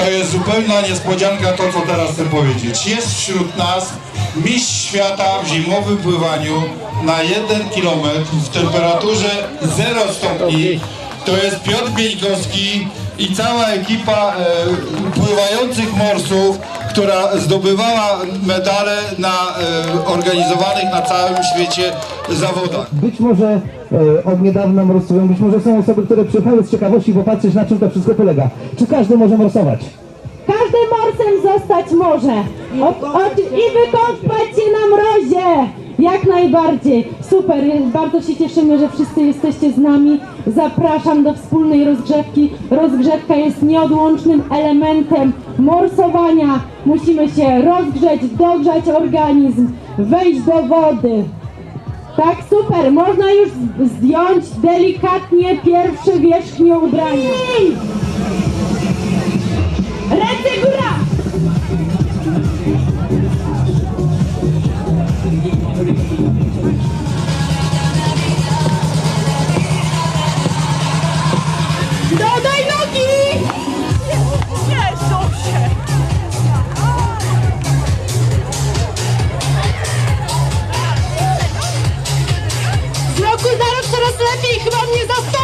To jest zupełna niespodzianka to, co teraz chcę powiedzieć. Jest wśród nas mistrz świata w zimowym pływaniu na 1 km w temperaturze 0 stopni. To jest Piotr Bieńkowski i cała ekipa e, pływających morsów, która zdobywała medale na e, organizowanych na całym świecie zawodach. Być może e, od niedawna morsują, być może są osoby, które przyjechały z ciekawości popatrzeć na czym to wszystko polega. Czy każdy może morsować? Każdy morsem zostać może. O, o, I wykąpać się na mrozie. Jak najbardziej. Super, bardzo się cieszymy, że wszyscy jesteście z nami. Zapraszam do wspólnej rozgrzewki. Rozgrzewka jest nieodłącznym elementem morsowania. Musimy się rozgrzeć, dogrzać organizm, wejść do wody. Tak, super. Można już zdjąć delikatnie pierwsze wierzchnie ubrania. Coraz lepiej, chyba mnie roku!